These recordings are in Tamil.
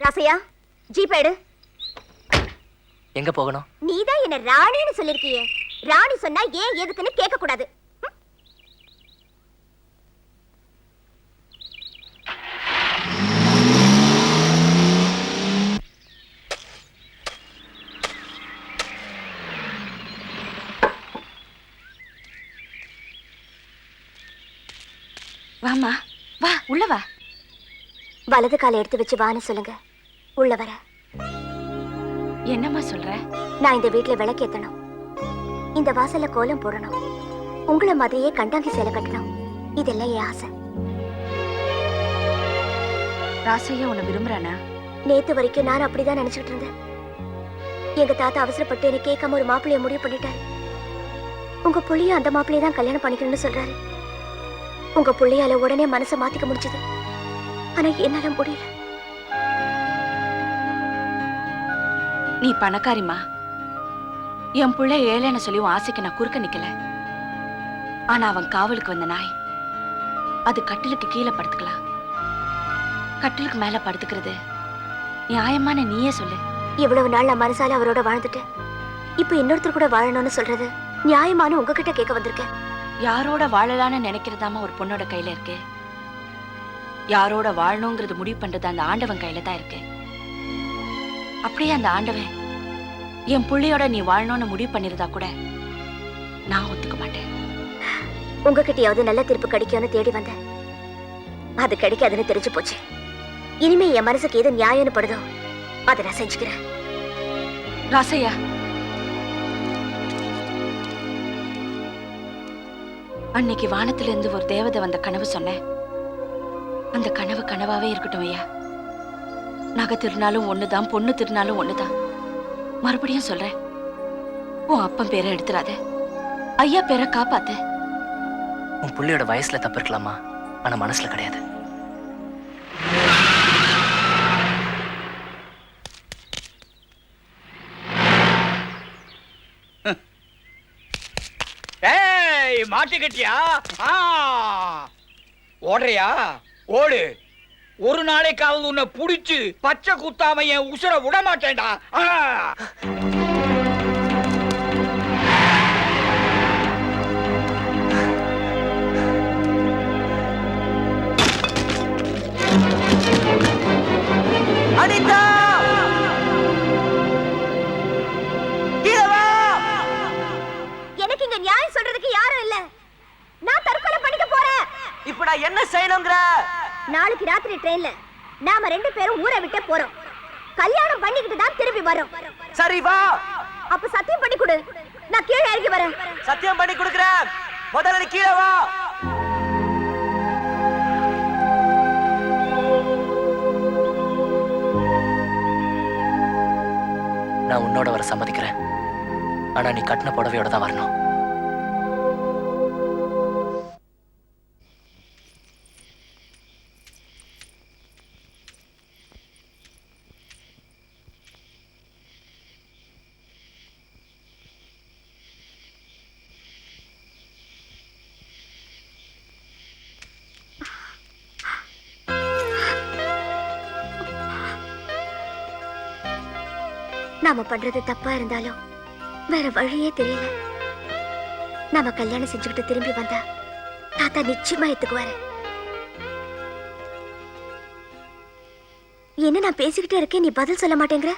ராசையா ஜீப் எடு. எங்க போகணும்? நீதான் என்ன ராணின்னு சொல்லிருக்கியே. ராணி சொன்னா ஏன் எதுக்குன்னு கேட்க கூடாது ம்? வாம்மா. வா உள்ள வா. வலது காலை எடுத்து வச்சு வான்னு சொல்லுங்க. உள்ள வர. என்னம்மா சொல்ற? நான் இந்த வீட்ல விளக்கேத்தணும் இந்த வாசல்ல கோலம் போடணும். உங்களை மாதிரியே கண்டாங்கி சேலை கட்டணும். இதெல்லாம் என் ஆசை. ராசையா உன்னை விரும்புறானா? நேத்து வரைக்கும் நான் அப்படிதான் நினைச்சிட்டு இருந்தேன். எங்க தாத்தா அவசரப்பட்டு எனக்கு கேட்காம ஒரு மாப்பிள்ளைய முடிவு பண்ணிட்டாரு. உங்க புள்ளைய அந்த மாப்பிள்ளைய தான் கல்யாணம் பண்ணிக்கணும்னு சொல்றாரு. உங்க புள்ளையால உடனே மனசை மாத்திக்க முடிஞ்சது. ஆனா என்னால முடியல. நீ பணக்காரிம்மா. என் புள்ள ஏழைன்னு சொல்லி உன் ஆசைக்கு நான் குறுக்க நிக்கல. ஆனா அவன் காவலுக்கு வந்த நாய். அது கட்டிலுக்கு கீழே படுத்துக்கலாம். கட்டிலுக்கு மேல படுத்துக்கிறது. நியாயமான நீயே சொல்லு. இவ்வளவு நாள் நான் மனசால அவரோட வாழ்ந்துட்டேன். இப்ப இன்னொருத்தர் கூட வாழணும்னு சொல்றது நியாயமான உங்ககிட்ட கேட்க வந்திருக்கேன். யாரோட வாழலாம்னு நினைக்கிறதாம ஒரு பொண்ணோட கையில இருக்கு. யாரோட வாழணுங்கிறது முடிவு பண்றது அந்த ஆண்டவன் கையில தான் இருக்கு. அப்படியே அந்த ஆண்டவன் என் புள்ளையோட நீ வாழணும்னு முடிவு பண்ணிருந்தா கூட நான் ஒத்துக்க மாட்டேன். உங்ககிட்டயாவது நல்ல தீர்ப்பு கிடைக்கும்னு தேடி வந்தேன். அது கிடைக்காதுன்னு தெரிஞ்சு போச்சு. இனிமே என் மனசுக்கு எது நியாயம்னு படுதோ அதை நான் செஞ்சுக்கிறேன். ராசையா? அன்னைக்கு வானத்துல இருந்து ஒரு தேவதை வந்த கனவு சொன்னேன். அந்த கனவு கனவாவே இருக்கட்டும் ஐயா. நகை திருநாளும் ஒண்ணுதான் பொண்ணு திருநாளும் ஒண்ணுதான். மறுபடியும் சொல்றேன். உன் அப்பன் பேரை எடுத்துறாத. ஐயா பேரை காப்பாத்து. உன் புள்ளையோட வயசுல தப்பு இருக்கலாமா? ஆனா மனசுல கிடையாது. ஏய் மாட்டிக்கிட்டியா ஆ. ஓடுறியா? ஓடு. ஒரு நாளைக்காவது உன்னை புடிச்சு பச்சை குத்தாம என் உசுர விட மாட்டேன்டா. அனிதா! எனக்கு இங்க நியாயம் சொல்றதுக்கு யாரும் இல்ல. நான் தற்கொலை பண்ணிக்க போறேன். இப்ப நான் என்ன செய்யணுங்கிற? நாளைக்கு ராத்திரி ட்ரெயின்ல நாம ரெண்டு பேரும் ஊரை விட்டே போறோம். கல்யாணம் பண்ணிக்கிட்டு தான் திரும்பி வரோம். சரி வா. அப்ப சத்தியம் பண்ணி கொடு. நான் கீழே இறங்கி வரேன். சத்தியம் பண்ணி கொடுக்குறேன். முதல்ல நீ கீழே வா. நான் உன்னோட வர சம்மதிக்கிறேன். ஆனா நீ கட்டின புடவையோட தான் வரணும். நாம பண்றது தப்பா இருந்தாலும் வேற வழியே தெரியல. நாம கல்யாணம் செஞ்சுக்கிட்டு திரும்பி வந்தா தாத்தா நிச்சயமா ஏத்துக்குவாரு. என்ன நான் பேசிக்கிட்டே இருக்கேன் நீ பதில் சொல்ல மாட்டேங்கிற?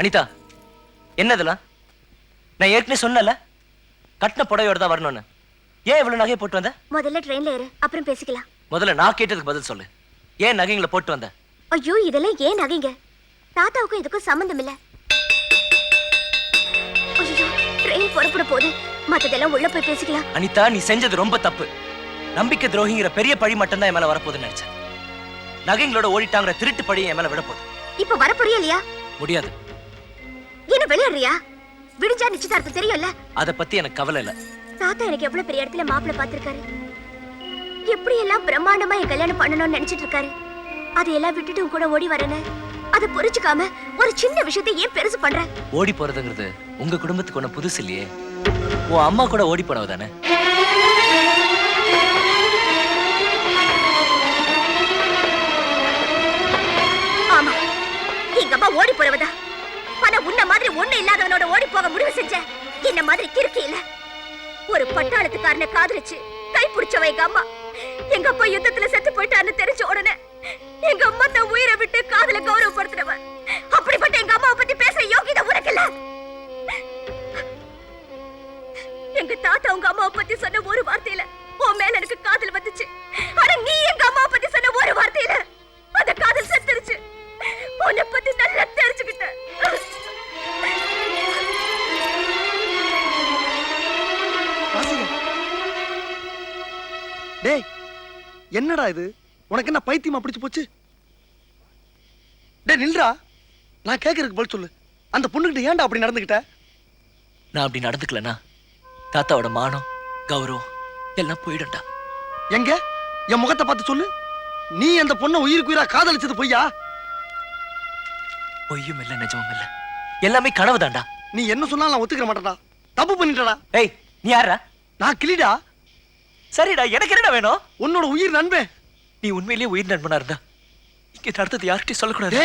அனிதா என்ன இதெல்லாம் நான் ஏற்கனவே சொன்னல கட்டின புடவையோட தான் வரணும்னு. ஏன் இவ்வளவு நகையை போட்டு வந்த? முதல்ல ட்ரெயின்ல ஏறு அப்புறம் பேசிக்கலாம். முதல்ல நான் கேட்டதுக்கு பதில் சொல்லு. ஏன் நகைங்களை போட்டு வந்த? ஐயோ இதெல்லாம் ஏன் நகைங்க? தாத்தாவுக்கும் இதுக்கும் சம்பந்தம் இல்ல. ட்ரெயின் புறப்பட போகுது மத்ததெல்லாம் உள்ள போய் பேசிக்கலாம். அனிதா நீ செஞ்சது ரொம்ப தப்பு. நம்பிக்கை துரோகிங்கிற பெரிய பழி மட்டும்தான் என் மேல வரப்போகுதுன்னு நினைச்சேன். நகைங்களோட ஓடிட்டாங்கிற திருட்டு பழி என் மேல விடப்போகுது இப்ப வர புரியலையா முடியாது. என்ன விளையாடுறியா விடிஞ்சா நிச்சயதார்த்தம் தெரியும்ல? அதை பத்தி எனக்கு கவலை இல்ல. தாத்தா எனக்கு எவ்வளவு பெரிய இடத்துல மாப்பிள்ளை பார்த்திருக்காரு. எப்படி எல்லாம் பிரம்மாண்டமா என் கல்யாணம் பண்ணணும்னு நினைச்சிட்டு இருக்காரு. அதையெல்லாம் விட்டுட்டு கூட ஓடி வரேன்னு. அது அதை புரிஞ்சுக்காம ஒரு சின்ன விஷயத்தை ஏன் பெருசு பண்ற? ஓடி போறதுங்கிறது உங்க குடும்பத்துக்கு ஒண்ணு புதுசு இல்லையே. உன் அம்மா கூட ஓடி போனவ தானே? முடிவு செஞ்ச. என்ன மாதிரி கிறுக்கி இல்ல ஒரு பட்டாளத்துக்காரனை காதலிச்சு கை பிடிச்சவ எங்க அம்மா. எங்க அப்பா யுத்தத்துல வாசிங்க. டேய் என்னடா இது? உனக்கு என்ன பைத்தியமா பிடிச்சு போச்சு? டேய் நில்றா. நான் கேட்கறதுக்கு பதில் சொல்லு. அந்த பொண்ணுகிட்ட ஏன்டா அப்படி நடந்துக்கிட்ட நான் அப்படி நடந்துக்கலனா தாத்தாவோட மானம் கௌரவம் எல்லாம் போயிடும்டா. எங்க? என் முகத்தை பார்த்து சொல்லு. நீ அந்த பொண்ணை உயிருக்கு உயிரா காதலிச்சது பொய்யா? பொய்யும் இல்ல நிஜமும் இல்ல. எல்லாமே கனவுதான்டா. நீ என்ன சொன்னாலும் நான் ஒத்துக்க மாட்டேன்டா. தப்பு பண்ணிட்டடா. ஏய் நீ யாரா நான் கிளிடா? சரிடா எனக்கு என்னடா வேணும்? உன்னோட உயிர் நண்பன். நீ உண்மையிலேயே உயிர் நண்பனா இருந்தா? இங்க நடந்தது யார்கிட்டயும் சொல்லக்கூடாது.